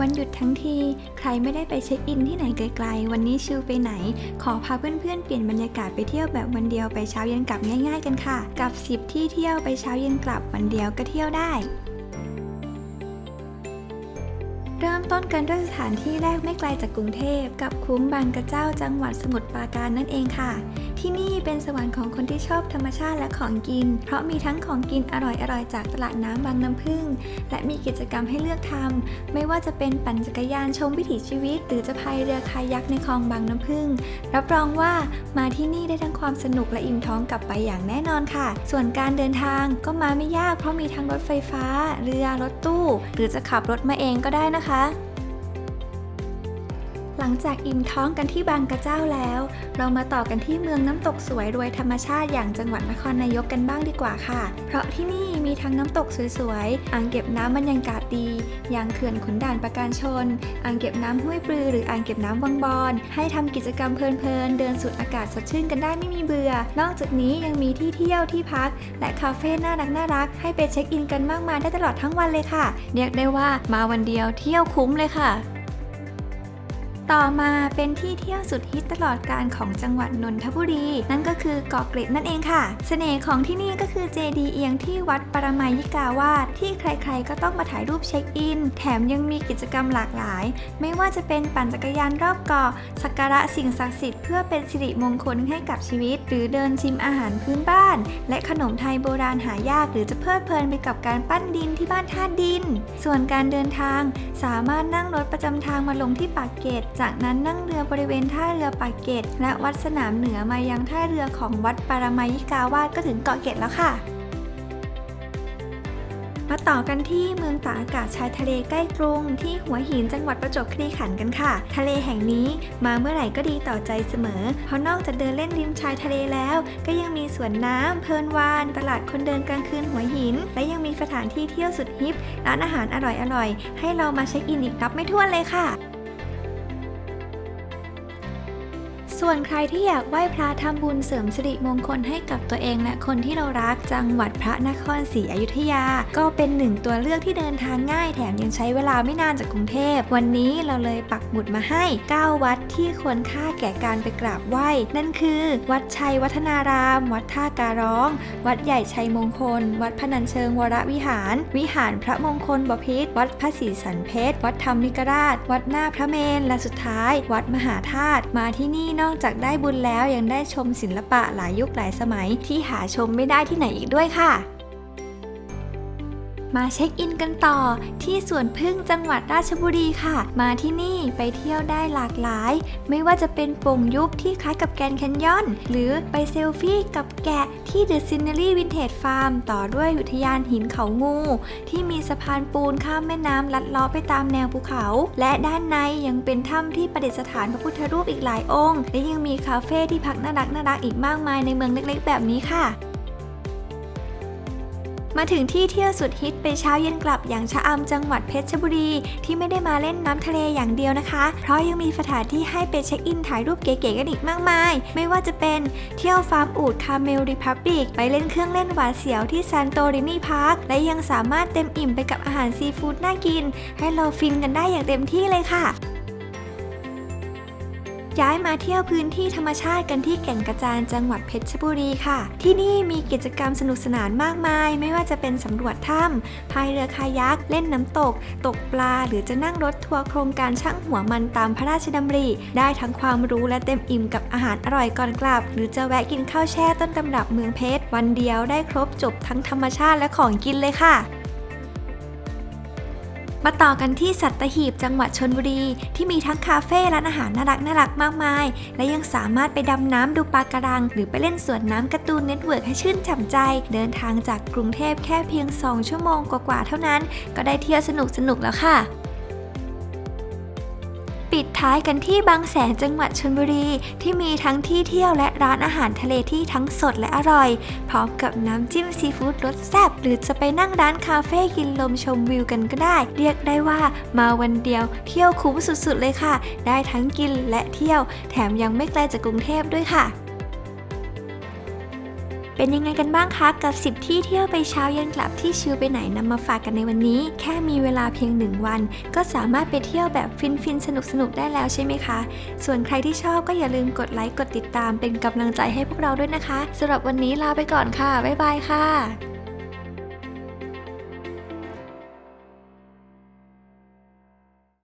วันหยุดทั้งที ใครไม่ได้ไปเช็คอินที่ไหนไกลๆ วันนี้ชิลไปไหน ขอพาเพื่อนๆ เปลี่ยนบรรยากาศไปเที่ยวแบบวันเดียวไปเช้าเย็นกลับง่ายๆกันค่ะ กับ 10 ที่เที่ยวไปเช้าเย็นกลับวันเดียวก็เที่ยวได้ เริ่มต้นกันด้วยสถานที่แรกไม่ไกลจากกรุงเทพกับคุ้มบางกระเจ้าจังหวัดสมุทรปราการนั่นเองค่ะ ที่นี่เป็นสวรรค์ของคนที่ชอบธรรมชาติและของกิน เพราะมีทั้งของกินอร่อยๆ จากตลาดน้ำบางน้ำพึ่ง และมีกิจกรรมให้เลือกทำไม่ว่าจะเป็นปั่นจักรยานชมวิถีชีวิต หรือจะพายเรือคายักในคลองบางน้ำพึ่ง รับรองว่ามาที่นี่ได้ทั้งความสนุกและอิ่มท้องกลับไปอย่างแน่นอนค่ะ ส่วนการเดินทางก็มาไม่ยากเพราะมีทั้งรถไฟฟ้า เรือรถตู้ หรือจะขับรถมาเองก็ได้นะคะห ลังจากอิ่มท้องกันที่บางกระเจ้าแล้ว เรามาต่อกันที่เมืองน้ำตกสวยรวยธรรมชาติอย่างจังหวัดนครนายกกันบ้างดีกว่าค่ะ เพราะที่นี่มีทั้งน้ำตกสวยๆ อ่างเก็บน้ำบรรยากาศดี อย่างเขื่อนขุนด่านประการชน อ่างเก็บน้ำห้วยปลือหรืออ่างเก็บน้ำวังบอน ให้ทำกิจกรรมเพลินๆ เดินสูดอากาศสดชื่นกันได้ไม่มีเบื่อ นอกจากนี้ยังมีที่เที่ยวที่พัก และคาเฟ่น่ารักน่ารักให้ไปเช็คอินกันมากมายได้ตลอดทั้งวันเลยค่ะ เรียกได้ว่ามาวันเดียวเที่ยวคุ้มเลยค่ะ ต่อมาเป็นที่เที่ยวสุดฮิตตลอดการของจังหวัดนนทบุรี นั่นก็คือเกาะเกร็ดนั่นเองค่ะเสน่ห์ของที่นี่ก็คือเจดีย์เอียงที่วัดปรมัยยิกาวาสที่ใครๆ ก็ต้องมาถ่ายรูปเช็คอิน แถมยังมีกิจกรรมหลากหลาย ไม่ว่าจะเป็นปั่นจักรยานรอบเกาะสักการะสิ่งศักดิ์สิทธิ์เพื่อเป็นสิริมงคลให้กับชีวิต หรือเดินชิมอาหารพื้นบ้าน และขนมไทยโบราณหายาก หรือจะเพลิดเพลินไปกับการปั้นดินที่บ้านท่าดิน ส่วนการเดินทางสามารถนั่งรถประจำทางมาลงที่ปากเกร็ดจากนั้นนั่งเรือบริเวณท่าเรือปากเกร็ดและวัดสนามเหนือมายังท่าเรือของวัดปารมัยยิกาวาสก็ถึงเกาะเกร็ดแล้วค่ะ มาต่อกันที่เมืองตากอากาศชายทะเลใกล้กรุง ที่หัวหินจังหวัดประจวบคีรีขันธ์กันค่ะ ทะเลแห่งนี้มาเมื่อไหร่ก็ดีต่อใจเสมอ เพราะนอกจากเดินเล่นริมชายทะเลแล้ว ก็ยังมีสวนน้ำเพลินวาน ตลาดคนเดินกลางคืนหัวหิน และยังมีสถานที่เที่ยวสุดฮิปร้านอาหารอร่อยๆให้เรามาเช็คอินอีกนับไม่ถ้วนเลยค่ะ ส่วนใครที่อยากไหว้พระทำบุญเสริมสิริมงคลให้กับตัวเองและคนที่เรารักจังหวัดพระนครศรีอยุธยา ก็เป็นหนึ่งตัวเลือกที่เดินทางง่ายแถมยังใช้เวลาไม่นานจากกรุงเทพ วันนี้เราเลยปักหมุดมาให้ 9 วัดที่ควรค่าแก่การไปกราบไหว้ นั่นคือ วัดชัยวัฒนาราม วัดท่าการร้อง วัดใหญ่ชัยมงคล วัดพนัญเชิงวรวิหาร วิหารพระมงคลบพิตรวัดพระศรีสันเพชรวัดธรรมิกราช วัดหน้าพระเมนและสุดท้าย วัดมหาธาตุมาที่นี่นอกจากได้บุญแล้วยังได้ชมศิลปะหลายยุคหลายสมัยที่หาชมไม่ได้ที่ไหนอีกด้วยค่ะ มาเช็คอินกันต่อ ที่สวนพึ่งจังหวัดราชบุรีค่ะ มาที่นี่ไปเที่ยวได้หลากหลาย ไม่ว่าจะเป็นป่งยุบที่คล้ายกับแกนแคนยอน หรือไปเซลฟี่กับแกะที่เดอะซินเนอรี่วินเทจฟาร์มต่อด้วยอุทยานหินเขางู ที่มีสะพานปูนข้ามแม่น้ำลัดเลาะไปตามแนวภูเขา และด้านในยังเป็นถ้ำที่ประดิษฐานพระพุทธรูปอีกหลายองค์ และยังมีคาเฟ่ที่พักน่ารักน่ารักอีกมากมายในเมืองเล็กๆ แบบนี้ค่ะ มาถึงที่เที่ยวสุดฮิตไปเช้าเย็นกลับอย่างชะอำจังหวัดเพชรบุรี ที่ไม่ได้มาเล่นน้ำทะเลอย่างเดียวนะคะ เพราะยังมีสถานที่ให้ไปเช็คอินถ่ายรูปเก๋ๆกันอีกมากมาย ไม่ว่าจะเป็นเที่ยวฟาร์มอูดคาเมลริพับบิกไปเล่นเครื่องเล่นหวาดเสียวที่ซานโตรินีพาร์คและยังสามารถเต็มอิ่มไปกับอาหารซีฟู้ดน่ากิน ให้เราฟินกันได้อย่างเต็มที่เลยค่ะ ย้ายมาเที่ยวพื้นที่ธรรมชาติกันที่แก่งกระจานจังหวัดเพชรบุรีค่ะ ที่นี่มีกิจกรรมสนุกสนานมากมาย ไม่ว่าจะเป็นสำรวจถ้ำพายเรือคายักเล่นน้ำตก ตกปลา หรือจะนั่งรถทัวร์โครงการช่างหัวมันตามพระราชดำริ ได้ทั้งความรู้และเต็มอิ่มกับอาหารอร่อยก่อนกลับ หรือจะแวะกินข้าวแช่ต้นตำรับเมืองเพชรวันเดียวได้ครบจบทั้งธรรมชาติและของกินเลยค่ะ มาต่อกันที่สัตหีบจังหวัดชนบุรี ที่มีทั้งคาเฟ่ร้านอาหารน่ารักน่ารักมากมาย และยังสามารถไปดำน้ำดูปลาการัง หรือไปเล่นสวนน้ำการ์ตูนเน็ตเวิร์กให้ชื่นฉ่ำใจ เดินทางจากกรุงเทพแค่เพียง 2 ชั่วโมงกว่าๆเท่านั้น ก็ได้เที่ยวสนุกสนุกแล้วค่ะ ปิดท้ายกันที่บางแสนจังหวัดชลบุรี ที่มีทั้งที่เที่ยวและร้านอาหารทะเลที่ทั้งสดและอร่อย พร้อมกับน้ำจิ้มซีฟู้ดรสแซ่บหรือจะไปนั่งร้านคาเฟ่กินลมชมวิวกันก็ได้ เรียกได้ว่ามาวันเดียวเที่ยวคุ้มสุดๆเลยค่ะ ได้ทั้งกินและเที่ยว แถมยังไม่ไกลจากกรุงเทพด้วยค่ะ เป็นยังไงกันบ้างคะกับ 10 ที่เที่ยวไปเช้าเย็นกลับที่ชิลไปไหนนำมาฝากกันในวันนี้ แค่มีเวลาเพียง 1 วัน ก็สามารถไปเที่ยวแบบฟินๆสนุกๆได้แล้วใช่ไหมคะ ส่วนใครที่ชอบก็อย่าลืมกดไลค์กดติดตามเป็นกำลังใจให้พวกเราด้วยนะคะสำหรับวันนี้ลาไปก่อนค่ะบ๊ายบายค่ะ